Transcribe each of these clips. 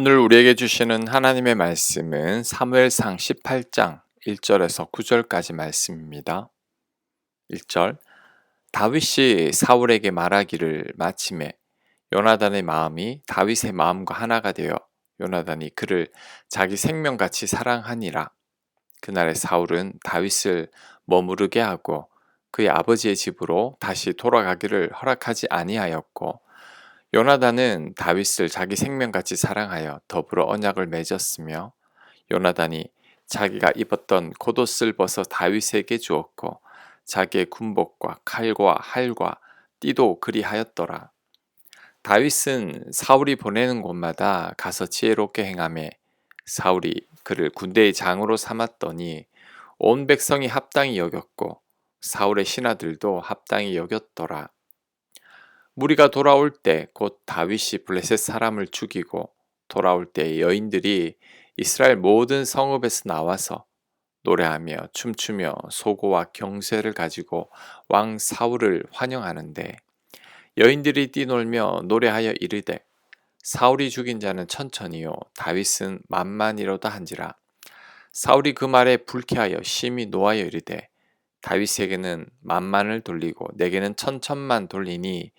오늘 우리에게 주시는 하나님의 말씀은 사무엘상 18장 1절에서 9절까지 말씀입니다. 1절 다윗이 사울에게 말하기를 마침에 요나단의 마음이 다윗의 마음과 하나가 되어 요나단이 그를 자기 생명같이 사랑하니라. 그날의 사울은 다윗을 머무르게 하고 그의 아버지의 집으로 다시 돌아가기를 허락하지 아니하였고 요나단은 다윗을 자기 생명같이 사랑하여 더불어 언약을 맺었으며 요나단이 자기가 입었던 겉옷을 벗어 다윗에게 주었고 자기의 군복과 칼과 활과 띠도 그리하였더라. 다윗은 사울이 보내는 곳마다 가서 지혜롭게 행함에 사울이 그를 군대의 장으로 삼았더니 온 백성이 합당히 여겼고 사울의 신하들도 합당히 여겼더라. 무리가 돌아올 때 곧 다윗이 블레셋 사람을 죽이고 돌아올 때 여인들이 이스라엘 모든 성읍에서 나와서 노래하며 춤추며 소고와 경쇠를 가지고 왕 사울을 환영하는데 여인들이 뛰놀며 노래하여 이르되 사울이 죽인 자는 천천히요 다윗은 만만이로다 한지라. 사울이 그 말에 불쾌하여 심히 노하여 이르되 다윗에게는 만만을 돌리고 내게는 천천만 돌리니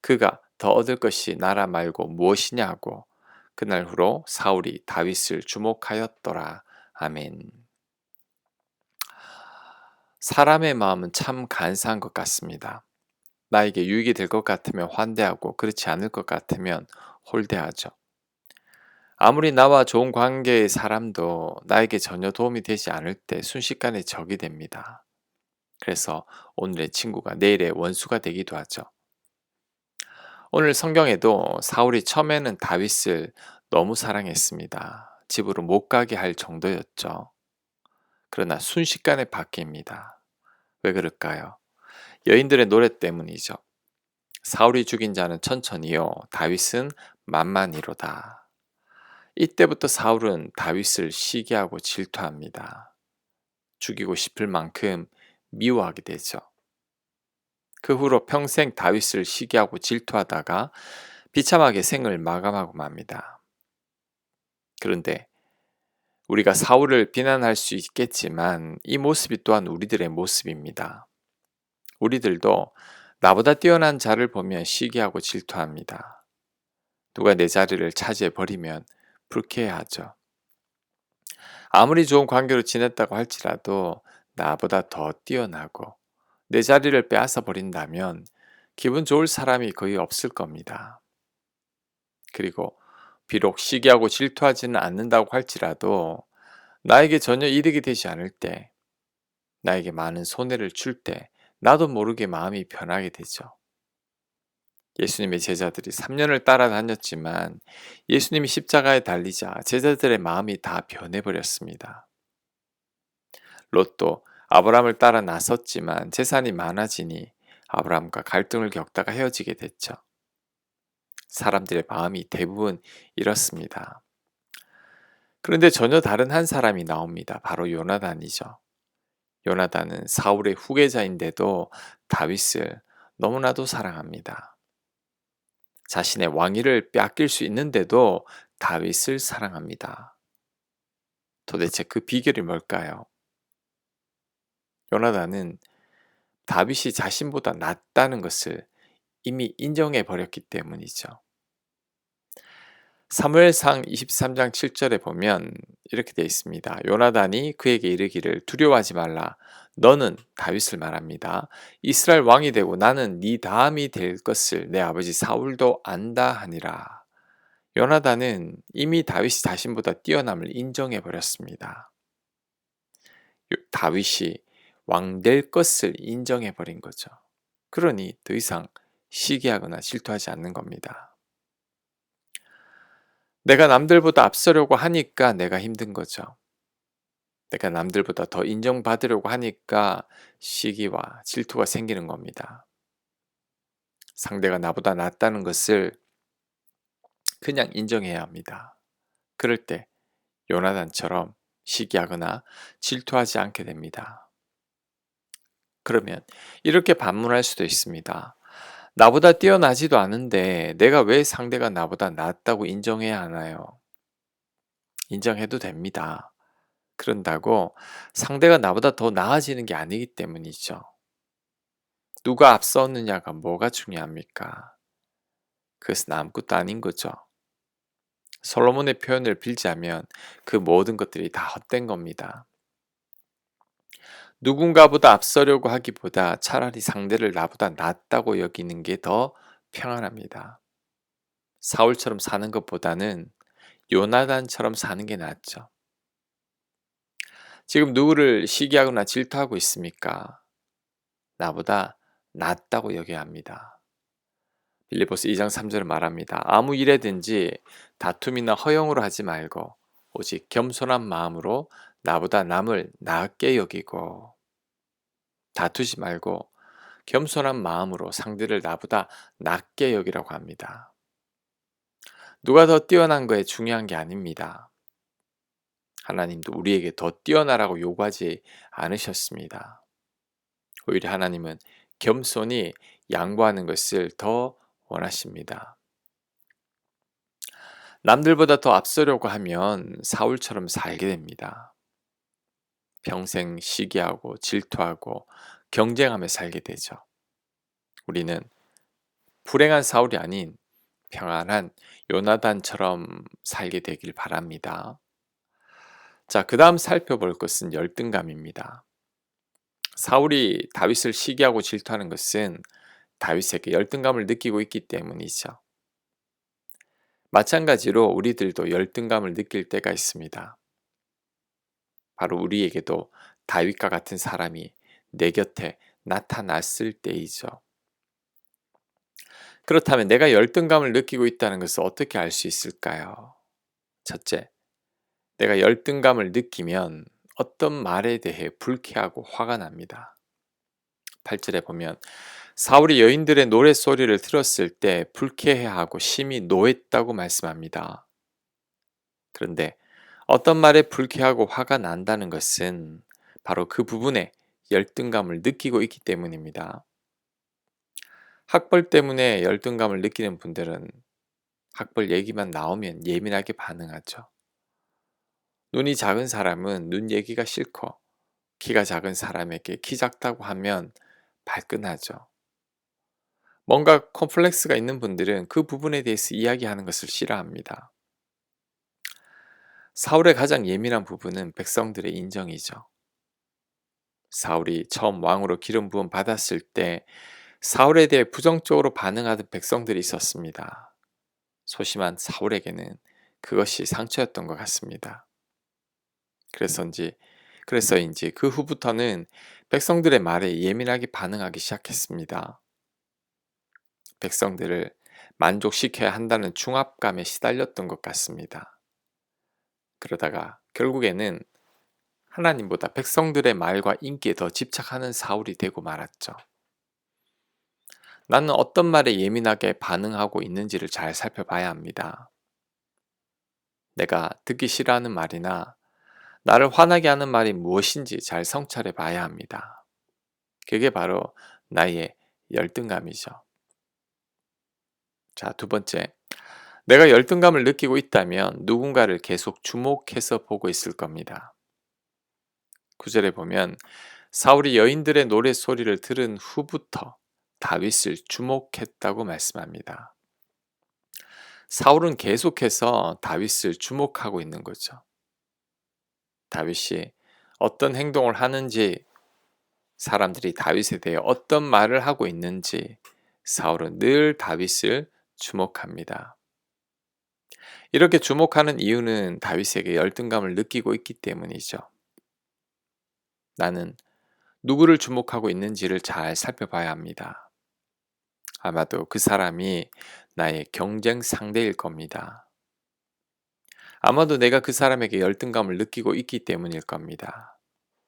그가 더 얻을 것이 나라 말고 무엇이냐 하고 그날 후로 사울이 다윗을 주목하였더라. 아멘. 사람의 마음은 참 간사한 것 같습니다. 나에게 유익이 될 것 같으면 환대하고 그렇지 않을 것 같으면 홀대하죠. 아무리 나와 좋은 관계의 사람도 나에게 전혀 도움이 되지 않을 때 순식간에 적이 됩니다. 그래서 오늘의 친구가 내일의 원수가 되기도 하죠. 오늘 성경에도 사울이 처음에는 다윗을 너무 사랑했습니다. 집으로 못 가게 할 정도였죠. 그러나 순식간에 바뀝니다. 왜 그럴까요? 여인들의 노래 때문이죠. 사울이 죽인 자는 천천히요, 다윗은 만만히로다. 이때부터 사울은 다윗을 시기하고 질투합니다. 죽이고 싶을 만큼 미워하게 되죠. 그 후로 평생 다윗을 시기하고 질투하다가 비참하게 생을 마감하고 맙니다. 그런데 우리가 사울을 비난할 수 있겠지만 이 모습이 또한 우리들의 모습입니다. 우리들도 나보다 뛰어난 자를 보면 시기하고 질투합니다. 누가 내 자리를 차지해 버리면 불쾌해하죠. 아무리 좋은 관계로 지냈다고 할지라도 나보다 더 뛰어나고 내 자리를 빼앗아 버린다면 기분 좋을 사람이 거의 없을 겁니다. 그리고 비록 시기하고 질투하지는 않는다고 할지라도 나에게 전혀 이득이 되지 않을 때, 나에게 많은 손해를 줄 때, 나도 모르게 마음이 변하게 되죠. 예수님의 제자들이 3년을 따라다녔지만 예수님이 십자가에 달리자 제자들의 마음이 다 변해버렸습니다. 롯도 아브라함을 따라 나섰지만 재산이 많아지니 아브라함과 갈등을 겪다가 헤어지게 됐죠. 사람들의 마음이 대부분 이렇습니다. 그런데 전혀 다른 한 사람이 나옵니다. 바로 요나단이죠. 요나단은 사울의 후계자인데도 다윗을 너무나도 사랑합니다. 자신의 왕위를 빼앗길 수 있는데도 다윗을 사랑합니다. 도대체 그 비결이 뭘까요? 요나단은 다윗이 자신보다 낫다는 것을 이미 인정해 버렸기 때문이죠. 사무엘상 23장 7절에 보면 이렇게 되어 있습니다. 요나단이 그에게 이르기를 두려워하지 말라. 너는 다윗을 말합니다. 이스라엘 왕이 되고 나는 네 다음이 될 것을 내 아버지 사울도 안다 하니라. 요나단은 이미 다윗이 자신보다 뛰어남을 인정해 버렸습니다. 다윗이 왕 될 것을 인정해 버린 거죠. 그러니 더 이상 시기하거나 질투하지 않는 겁니다. 내가 남들보다 앞서려고 하니까 내가 힘든 거죠. 내가 남들보다 더 인정받으려고 하니까 시기와 질투가 생기는 겁니다. 상대가 나보다 낫다는 것을 그냥 인정해야 합니다. 그럴 때 요나단처럼 시기하거나 질투하지 않게 됩니다. 그러면 이렇게 반문할 수도 있습니다. 나보다 뛰어나지도 않은데 내가 왜 상대가 나보다 낫다고 인정해야 하나요? 인정해도 됩니다. 그런다고 상대가 나보다 더 나아지는 게 아니기 때문이죠. 누가 앞섰느냐가 뭐가 중요합니까? 그것은 아무것도 아닌 거죠. 솔로몬의 표현을 빌자면 그 모든 것들이 다 헛된 겁니다. 누군가보다 앞서려고 하기보다 차라리 상대를 나보다 낫다고 여기는 게 더 평안합니다. 사울처럼 사는 것보다는 요나단처럼 사는 게 낫죠. 지금 누구를 시기하거나 질투하고 있습니까? 나보다 낫다고 여겨야 합니다. 빌리포스 2장 3절을 말합니다. 아무 일에든지 다툼이나 허용으로 하지 말고 오직 겸손한 마음으로 나보다 남을 낫게 여기고 다투지 말고 겸손한 마음으로 상대를 나보다 낫게 여기라고 합니다. 누가 더 뛰어난 거에 중요한 게 아닙니다. 하나님도 우리에게 더 뛰어나라고 요구하지 않으셨습니다. 오히려 하나님은 겸손히 양보하는 것을 더 원하십니다. 남들보다 더 앞서려고 하면 사울처럼 살게 됩니다. 평생 시기하고 질투하고 경쟁하며 살게 되죠. 우리는 불행한 사울이 아닌 평안한 요나단처럼 살게 되길 바랍니다. 자, 그 다음 살펴볼 것은 열등감입니다. 사울이 다윗을 시기하고 질투하는 것은 다윗에게 열등감을 느끼고 있기 때문이죠. 마찬가지로 우리들도 열등감을 느낄 때가 있습니다. 바로 우리에게도 다윗과 같은 사람이 내 곁에 나타났을 때이죠. 그렇다면 내가 열등감을 느끼고 있다는 것을 어떻게 알 수 있을까요? 첫째, 내가 열등감을 느끼면 어떤 말에 대해 불쾌하고 화가 납니다. 8절에 보면 사울이 여인들의 노랫소리를 들었을 때 불쾌해하고 심히 노했다고 말씀합니다. 그런데 어떤 말에 불쾌하고 화가 난다는 것은 바로 그 부분에 열등감을 느끼고 있기 때문입니다. 학벌 때문에 열등감을 느끼는 분들은 학벌 얘기만 나오면 예민하게 반응하죠. 눈이 작은 사람은 눈 얘기가 싫고 키가 작은 사람에게 키 작다고 하면 발끈하죠. 뭔가 컴플렉스가 있는 분들은 그 부분에 대해서 이야기하는 것을 싫어합니다. 사울의 가장 예민한 부분은 백성들의 인정이죠. 사울이 처음 왕으로 기름 부음 받았을 때 사울에 대해 부정적으로 반응하던 백성들이 있었습니다. 소심한 사울에게는 그것이 상처였던 것 같습니다. 그래서인지 그래서인지 그 후부터는 백성들의 말에 예민하게 반응하기 시작했습니다. 백성들을 만족시켜야 한다는 중압감에 시달렸던 것 같습니다. 그러다가 결국에는 하나님보다 백성들의 말과 인기에 더 집착하는 사울이 되고 말았죠. 나는 어떤 말에 예민하게 반응하고 있는지를 잘 살펴봐야 합니다. 내가 듣기 싫어하는 말이나 나를 화나게 하는 말이 무엇인지 잘 성찰해 봐야 합니다. 그게 바로 나의 열등감이죠. 자, 두 번째. 내가 열등감을 느끼고 있다면 누군가를 계속 주목해서 보고 있을 겁니다. 구절에 보면 사울이 여인들의 노래 소리를 들은 후부터 다윗을 주목했다고 말씀합니다. 사울은 계속해서 다윗을 주목하고 있는 거죠. 다윗이 어떤 행동을 하는지 사람들이 다윗에 대해 어떤 말을 하고 있는지 사울은 늘 다윗을 주목합니다. 이렇게 주목하는 이유는 다윗에게 열등감을 느끼고 있기 때문이죠. 나는 누구를 주목하고 있는지를 잘 살펴봐야 합니다. 아마도 그 사람이 나의 경쟁 상대일 겁니다. 아마도 내가 그 사람에게 열등감을 느끼고 있기 때문일 겁니다.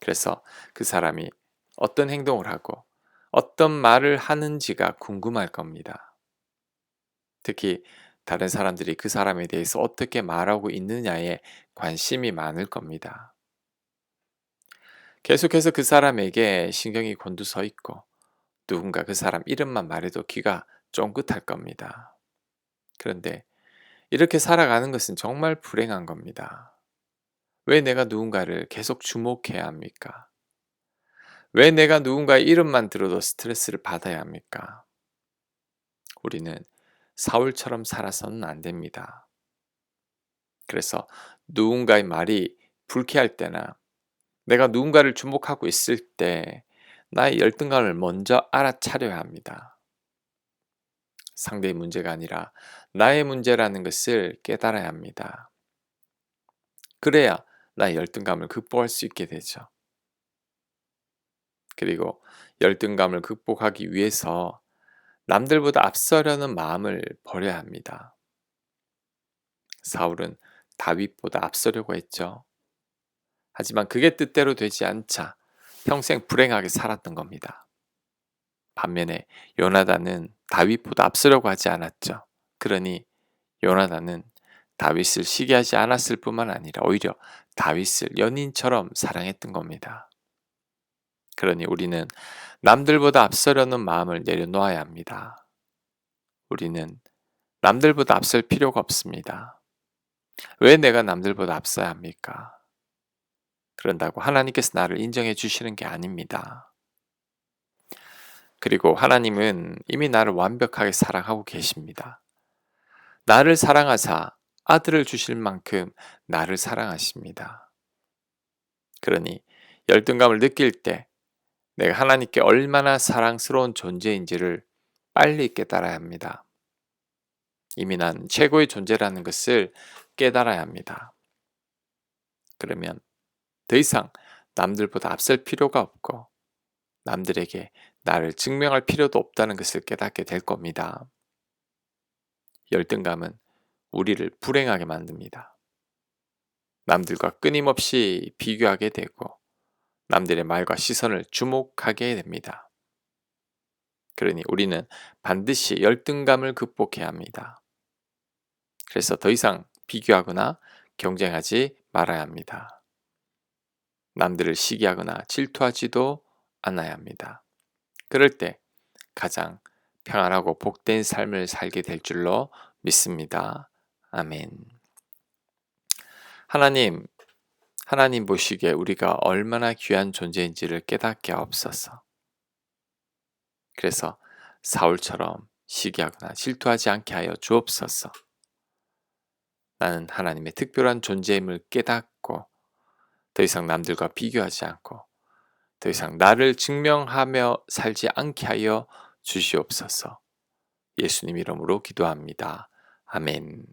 그래서 그 사람이 어떤 행동을 하고 어떤 말을 하는지가 궁금할 겁니다. 특히 다른 사람들이 그 사람에 대해서 어떻게 말하고 있느냐에 관심이 많을 겁니다. 계속해서 그 사람에게 신경이 곤두서 있고 누군가 그 사람 이름만 말해도 귀가 쫑긋할 겁니다. 그런데 이렇게 살아가는 것은 정말 불행한 겁니다. 왜 내가 누군가를 계속 주목해야 합니까? 왜 내가 누군가의 이름만 들어도 스트레스를 받아야 합니까? 우리는 사울처럼 살아서는 안 됩니다. 그래서 누군가의 말이 불쾌할 때나 내가 누군가를 주목하고 있을 때 나의 열등감을 먼저 알아차려야 합니다. 상대의 문제가 아니라 나의 문제라는 것을 깨달아야 합니다. 그래야 나의 열등감을 극복할 수 있게 되죠. 그리고 열등감을 극복하기 위해서 남들보다 앞서려는 마음을 버려야 합니다. 사울은 다윗보다 앞서려고 했죠. 하지만 그게 뜻대로 되지 않자 평생 불행하게 살았던 겁니다. 반면에 요나단은 다윗보다 앞서려고 하지 않았죠. 그러니 요나단은 다윗을 시기하지 않았을 뿐만 아니라 오히려 다윗을 연인처럼 사랑했던 겁니다. 그러니 우리는 남들보다 앞서려는 마음을 내려놓아야 합니다. 우리는 남들보다 앞설 필요가 없습니다. 왜 내가 남들보다 앞서야 합니까? 그런다고 하나님께서 나를 인정해 주시는 게 아닙니다. 그리고 하나님은 이미 나를 완벽하게 사랑하고 계십니다. 나를 사랑하사 아들을 주실 만큼 나를 사랑하십니다. 그러니 열등감을 느낄 때 내가 하나님께 얼마나 사랑스러운 존재인지를 빨리 깨달아야 합니다. 이미 난 최고의 존재라는 것을 깨달아야 합니다. 그러면 더 이상 남들보다 앞설 필요가 없고 남들에게 나를 증명할 필요도 없다는 것을 깨닫게 될 겁니다. 열등감은 우리를 불행하게 만듭니다. 남들과 끊임없이 비교하게 되고 남들의 말과 시선을 주목하게 됩니다. 그러니 우리는 반드시 열등감을 극복해야 합니다. 그래서 더 이상 비교하거나 경쟁하지 말아야 합니다. 남들을 시기하거나 질투하지도 않아야 합니다. 그럴 때 가장 평안하고 복된 삶을 살게 될 줄로 믿습니다. 아멘. 하나님, 하나님 보시기에 우리가 얼마나 귀한 존재인지를 깨닫게 하옵소서. 그래서 사울처럼 시기하거나 질투하지 않게 하여 주옵소서. 나는 하나님의 특별한 존재임을 깨닫고 더 이상 남들과 비교하지 않고 더 이상 나를 증명하며 살지 않게 하여 주시옵소서. 예수님 이름으로 기도합니다. 아멘.